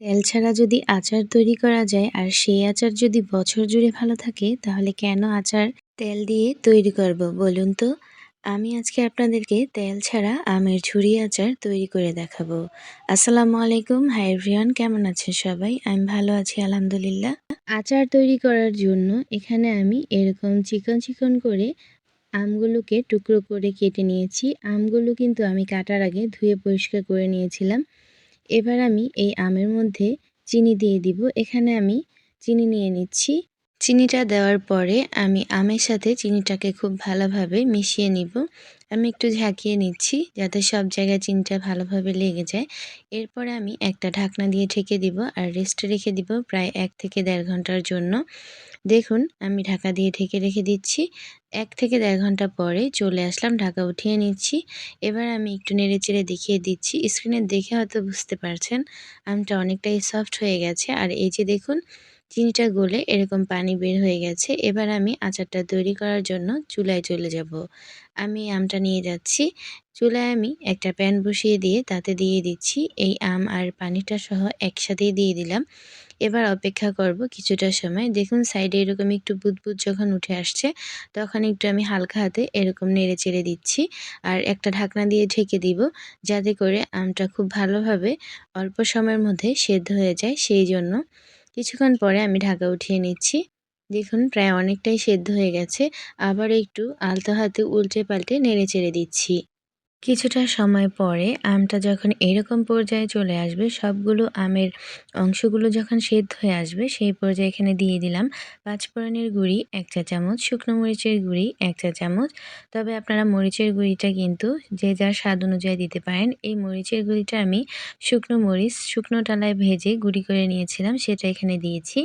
তেল ছাড়া যদি আচার তৈরি করা যায় আর সেই আচার যদি বছর জুড়ে ভালো থাকে, তাহলে কেন আচার তেল দিয়ে তৈরি করব বলুন তো? আমি আজকে আপনাদেরকে তেল ছাড়া আমের ঝুরি আচার তৈরি করে দেখাবো। আসসালামু আলাইকুম। হাই কেমন আছেন সবাই? আমি ভালো আছি, আলহামদুলিল্লাহ। আচার তৈরি করার জন্য এখানে আমি এরকম চিকন চিকন করে আমগুলোকে টুকরো করে কেটে নিয়েছি। আমগুলো কিন্তু আমি কাটার আগে ধুয়ে পরিষ্কার করে নিয়েছিলাম। এবার আমি এই আমের মধ্যে চিনি দিয়ে দিব। এখানে আমি চিনি নিয়ে নিচ্ছি। চিনিটা দেওয়ার পরে আমি আমের সাথে চিনিটাকে খুব ভালোভাবে মিশিয়ে নিব। আমি একটু ঝাঁকিয়ে নিচ্ছি যাতে সব জায়গায় চিনিটা ভালোভাবে লেগে যায়। এরপরে আমি একটা ঢাকনা দিয়ে ঢেকে দিব আর রেস্টে রেখে দিব প্রায় এক থেকে দেড় ঘণ্টার জন্য। দেখুন, আমি ঢাকা দিয়ে ঢেকে রেখে দিচ্ছি। এক থেকে দেড় ঘণ্টা পরে চলে আসলাম, ঢাকা উঠিয়ে নিচ্ছি। এবার আমি একটু নেড়ে চেড়ে দেখিয়ে দিচ্ছি। স্ক্রিনে দেখে হয়তো বুঝতে পারছেন, আমটা অনেকটাই সফট হয়ে গেছে। আর এই যে দেখুন চিনিটা গলে এরকম পানি বের হয়ে গেছে। এবার আমি আচারটা তৈরি করার জন্য চুলায় চলে যাব। আমি আমটা নিয়ে যাচ্ছি। চুলায় আমি একটা প্যান বসিয়ে দিয়ে তাতে দিয়ে দিচ্ছি। এই আম আর পানিটা সহ একসাথেই দিয়ে দিলাম। এবার অপেক্ষা করব কিছুটা সময়। দেখুন, সাইডে এরকম একটু বুদবুদ যখন উঠে আসছে, তখন একটু আমি হালকা হাতে এরকম নেড়ে চেড়ে দিচ্ছি। আর একটা ঢাকনা দিয়ে ঢেকে দিব, যাতে করে আমটা খুব ভালোভাবে অল্প সময়ের মধ্যে সেদ্ধ হয়ে যায়। সেই জন্য কিছুক্ষণ পরে আমি ঢাকা উঠিয়ে নিচ্ছি। দেখুন, প্রায় অনেকটাই সেদ্ধ হয়ে গেছে। আবার একটু আলতো হাতে উল্টে পাল্টে নেড়ে চেড়ে দিচ্ছি। কিছুটা সময় পরে আমটা যখন এরকম পর্যায়ে চলে আসবে, সবগুলো আমের অংশগুলো যখন সেদ্ধ হয়ে আসবে, সেই পর্যায়ে এখানে দিয়ে দিলাম পাঁচফোড়নের গুঁড়ি, এক চা চামচ, শুকনো মরিচের গুঁড়ি, এক চা চামচ। তবে আপনারা মরিচের গুঁড়িটা কিন্তু যে যার স্বাদ অনুযায়ী দিতে পারেন। এই মরিচের গুঁড়িটা আমি শুকনো মরিচ, শুকনো টালায় ভেজে গুঁড়ি করে নিয়েছিলাম, সেটা এখানে দিয়েছি।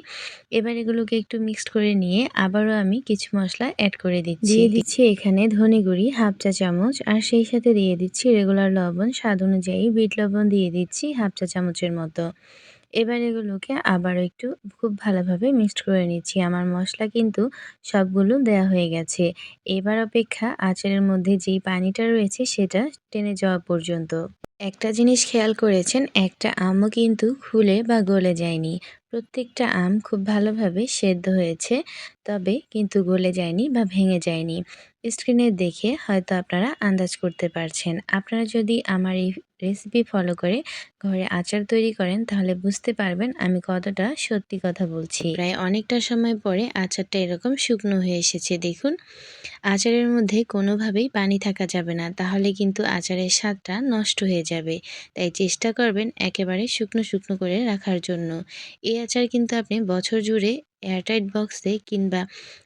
এবার এগুলোকে একটু মিক্সড করে নিয়ে আবারও আমি কিছু মশলা অ্যাড করে দিচ্ছি। দিয়ে দিচ্ছি এখানে ধনে গুঁড়ি, হাফ চা চামচ, আর সেই সাথে দিয়ে দিচ্ছি রেগুলার লবণ, স্বাদ অনুযায়ী বিট লবণ দিয়ে দিচ্ছি হাফ চা চামচের মতো। এবার এগুলোকে আবার একটু খুব ভালোভাবে মিক্সড করে নিচ্ছি। আমার মশলা কিন্তু সবগুলো দেয়া হয়ে গেছে। এবার অপেক্ষা আচারের মধ্যে যেই পানিটা রয়েছে সেটা টেনে যাওয়া পর্যন্ত। একটা জিনিস খেয়াল করেছেন, একটা আমও কিন্তু খুলে বা গলে যায়নি। প্রত্যেকটা আম খুব ভালোভাবে সেদ্ধ হয়েছে, তবে কিন্তু গলে যায়নি বা ভেঙে যায়নি। স্ক্রিনে দেখে হয়তো আপনারা আন্দাজ করতে পারছেন। আপনারা যদি আমার এই রেসিপি ফলো করে ঘরে আচার তৈরি করেন, তাহলে বুঝতে পারবেন আমি কতটা সত্যি কথা বলছি। প্রায় অনেকটা সময় পরে আচারটা এরকম শুকনো হয়ে এসেছে, দেখুন। আচারের মধ্যে কোনোভাবেই পানি থাকা যাবে না, তাহলে কিন্তু আচারের স্বাদটা নষ্ট হয়ে যাবে। তাই চেষ্টা করবেন একেবারে শুকনো শুকনো করে রাখার জন্য। এই আচার কিন্তু আপনি বছর জুড়ে এয়ারটাইট বক্সে কিংবা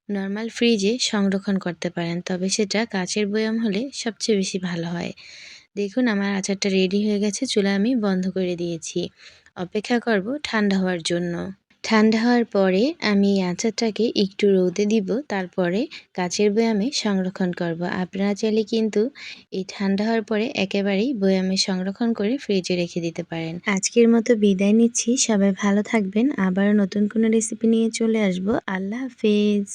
নর্মাল ফ্রিজে সংরক্ষণ করতে পারেন, তবে সেটা কাচের বয়াম হলে সবচেয়ে বেশি ভালো হয়। দেখুন, আমার আচারটা রেডি হয়ে গেছে, চুলা আমি বন্ধ করে দিয়েছি। অপেক্ষা করব ঠান্ডা হওয়ার জন্য। ঠান্ডা হওয়ার পরে আমি এই আচারটাকে একটু রোদে দিব, তারপরে কাচের বয়ামে সংরক্ষণ করব। আপনারা চাইলে কিন্তু এই ঠান্ডা হওয়ার পরে একেবারেই বয়ামে সংরক্ষণ করে ফ্রিজে রেখে দিতে পারেন। আজকের মতো বিদায় নিচ্ছি, সবাই ভালো থাকবেন আবার নতুন কোনো রেসিপি নিয়ে চলে আসব। আল্লাহ হাফেজ।